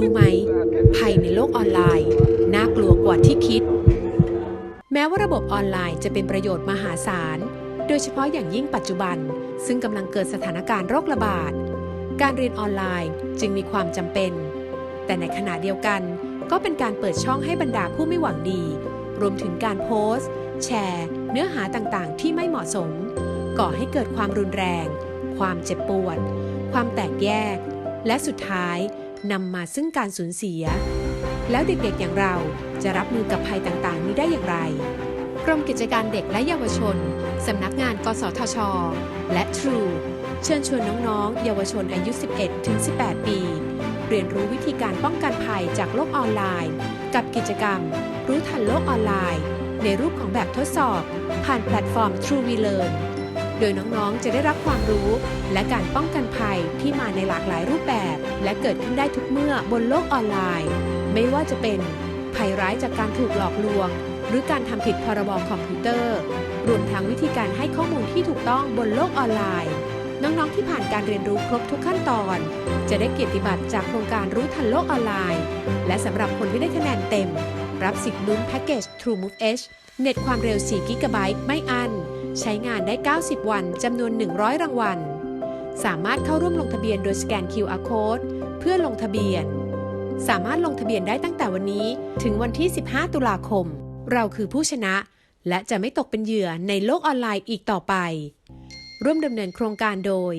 ู้ไหม ภัยในโลกออนไลน์ น่ากลัวกว่าที่คิด แม้ว่าระบบออนไลน์จะเป็นประโยชน์มหาศาล โดยเฉพาะอย่างยิ่งปัจจุบัน ซึ่งกำลังเกิดสถานการณ์โรคระบาด การเรียนออนไลน์จึงมีความจำเป็น แต่ในขณะเดียวกันก็เป็นการเปิดช่องให้บรรดาผู้ไม่หวังดี รวมถึงการโพสต์ แชร์ เนื้อหาต่างๆ ที่ไม่เหมาะสม ก่อให้เกิดความรุนแรง ความเจ็บปวด ความแตกแยก และสุดท้าย นำมาซึ่งการสูญเสีย แล้วเด็กๆอย่างเราจะรับมือกับภัยต่างๆ นี้ได้อย่างไรกรมกิจการเด็กและเยาวชน สำนักงาน กสทช และ True เชิญชวนน้องๆ เยาวชนอายุ 11-18 ปี เรียนรู้วิธีการป้องกันภัยจากโลกออนไลน์ กับกิจกรรม รู้ทันโลกออนไลน์ ในรูปของแบบทดสอบ ผ่านแพลตฟอร์ม True We Learn โดยน้องๆ จะได้รับความรู้ และการป้องกันภัยที่มาในหลากหลายรูปแบบ และเกิดขึ้นได้ทุกเมื่อบนโลกออนไลน์ ไม่ว่าจะเป็น ภัยร้ายจากการถูกหลอกลวง หรือการทำผิดพรบคอมพิวเตอร์ รวมทั้งวิธีการให้ข้อมูลที่ถูกต้องบนโลกออนไลน์ น้องๆ ที่ผ่านการเรียนรู้ครบทุกขั้นตอน จะได้เกียรติบัตรจากโครงการรู้ทันโลกออนไลน์ และสำหรับคนที่ได้คะแนนเต็ม รับสิทธิ์ลุ้นแพ็กเกจ True Move Edge เน็ตความเร็ว 4 กิกะไบต์ ไม่อัน ใช้งานได้ 90 วันจำนวน 100 รางวัล สามารถเข้าร่วมลงทะเบียนโดยสแกน QR Code เพื่อลงทะเบียน สามารถลงทะเบียนได้ตั้งแต่วันนี้ถึงวันที่ 15 ตุลาคม เราคือผู้ชนะ และจะไม่ตกเป็นเหยื่อในโลกออนไลน์อีกต่อไป ร่วมดำเนินโครงการโดย